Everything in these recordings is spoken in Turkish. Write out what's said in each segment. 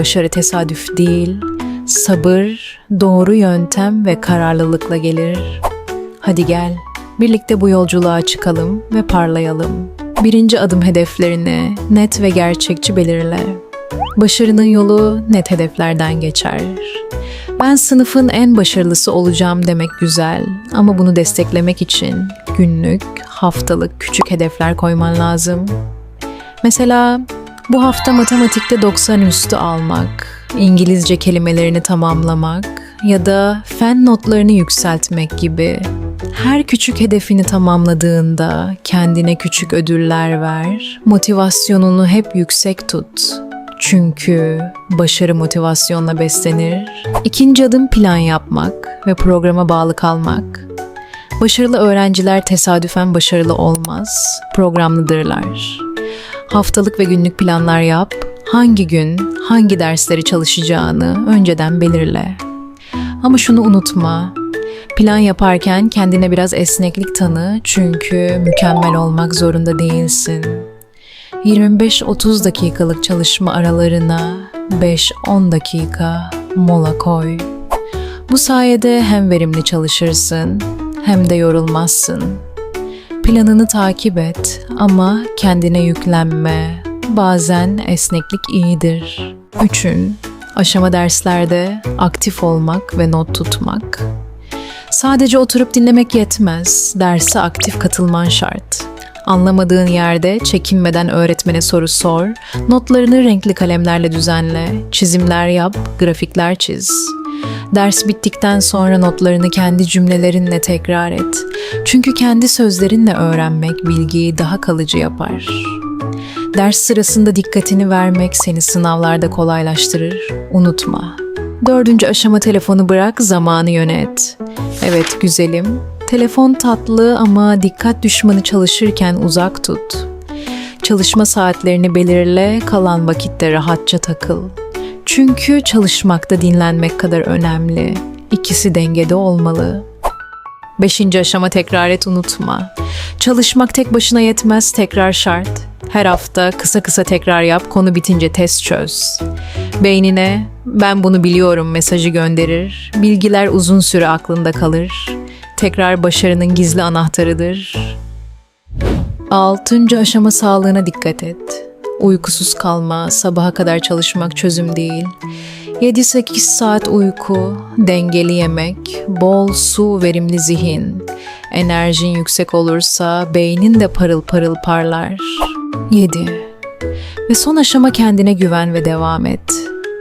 başarı tesadüf değil, sabır, doğru yöntem ve kararlılıkla gelir. Hadi gel, birlikte bu yolculuğa çıkalım ve parlayalım. Birinci adım hedeflerini net ve gerçekçi belirle. Başarının yolu net hedeflerden geçer. Ben sınıfın en başarılısı olacağım demek güzel ama bunu desteklemek için günlük, haftalık küçük hedefler koyman lazım. Mesela bu hafta matematikte 90 üstü almak, İngilizce kelimelerini tamamlamak ya da fen notlarını yükseltmek gibi. Her küçük hedefini tamamladığında kendine küçük ödüller ver. Motivasyonunu hep yüksek tut. Çünkü başarı motivasyonla beslenir. İkinci adım plan yapmak ve programa bağlı kalmak. Başarılı öğrenciler tesadüfen başarılı olmaz, programlıdırlar. Haftalık ve günlük planlar yap, hangi gün, hangi dersleri çalışacağını önceden belirle. Ama şunu unutma, plan yaparken kendine biraz esneklik tanı çünkü mükemmel olmak zorunda değilsin. 25-30 dakikalık çalışma aralarına 5-10 dakika mola koy. Bu sayede hem verimli çalışırsın hem de yorulmazsın. Planını takip et ama kendine yüklenme. Bazen esneklik iyidir. Üçün, aşama derslerde aktif olmak ve not tutmak. Sadece oturup dinlemek yetmez. Derse aktif katılman şart. Anlamadığın yerde çekinmeden öğretmene soru sor, notlarını renkli kalemlerle düzenle, çizimler yap, grafikler çiz. Ders bittikten sonra notlarını kendi cümlelerinle tekrar et. Çünkü kendi sözlerinle öğrenmek bilgiyi daha kalıcı yapar. Ders sırasında dikkatini vermek seni sınavlarda kolaylaştırır. Unutma. Dördüncü aşama telefonu bırak, zamanı yönet. Evet güzelim, telefon tatlı ama dikkat düşmanı çalışırken uzak tut. Çalışma saatlerini belirle, kalan vakitte rahatça takıl. Çünkü çalışmakta dinlenmek kadar önemli. İkisi dengede olmalı. Beşinci aşama tekrar et unutma. Çalışmak tek başına yetmez, tekrar şart. Her hafta kısa kısa tekrar yap, konu bitince test çöz. Beynine ben bunu biliyorum mesajı gönderir. Bilgiler uzun süre aklında kalır. Tekrar başarının gizli anahtarıdır. Altıncı aşama sağlığına dikkat et. Uykusuz kalma, sabaha kadar çalışmak çözüm değil. 7-8 saat uyku, dengeli yemek, bol su, verimli zihin. Enerjin yüksek olursa beynin de parıl parıl parlar. 7. Ve son aşama kendine güven ve devam et.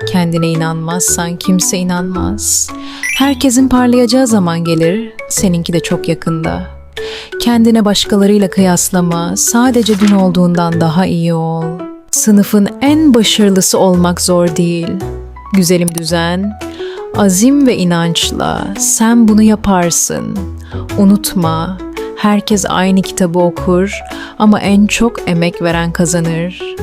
Kendine inanmazsan kimse inanmaz. Herkesin parlayacağı zaman gelir, seninki de çok yakında. Kendine başkalarıyla kıyaslama, sadece dün olduğundan daha iyi ol. Sınıfın en başarılısı olmak zor değil. Güzelim düzen, azim ve inançla sen bunu yaparsın. Unutma, herkes aynı kitabı okur ama en çok emek veren kazanır.